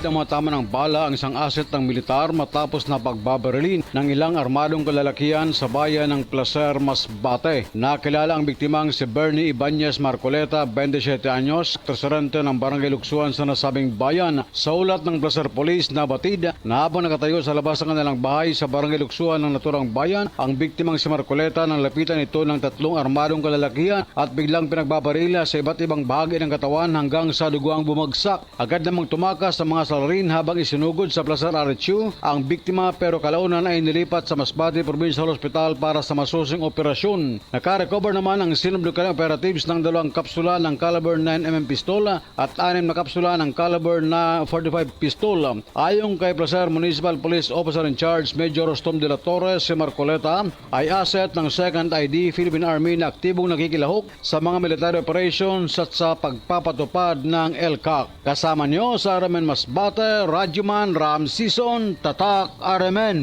ng mga tama ng bala ang isang asset ng militar matapos na pagbabarilin ng ilang armadong kalalakihan sa bayan ng Placer, Masbate. Nakilala ang biktimang si Bernie Ibanez Marcoleta, 27 anyos, presidente ng barangay Luksuan sa nasabing bayan. Sa ulat ng Placer Police na batid na habang nakatayo sa labas ng kanilang bahay sa barangay Luksuan ng naturang bayan, ang biktimang si Marcoleta nang lapitan ito ng tatlong armadong kalalakihan at biglang pinagbabarila sa iba't ibang bahagi ng katawan hanggang sa duguang bumagsak. Agad namang tumakas sa mga salarin habang isinugod sa Placer RHU ang biktima pero kalaunan ay nilipat sa Masbate Provincial Hospital para sa masusing operasyon. Nakarecover naman ang sinublukan operatives ng dalawang kapsula ng caliber 9mm pistola at anim na kapsula ng caliber na 45 pistola. Ayon kay Placer Municipal Police Officer in Charge Major Rostom de la Torres, si Marcoleta ay asset ng 2nd ID Philippine Army na aktibong nakikilahok sa mga military operations at sa pagpapatupad ng LCAC. Kasama nyo sa Aramen Masbate, Radyoman Ram Sison, Tatak Aramen.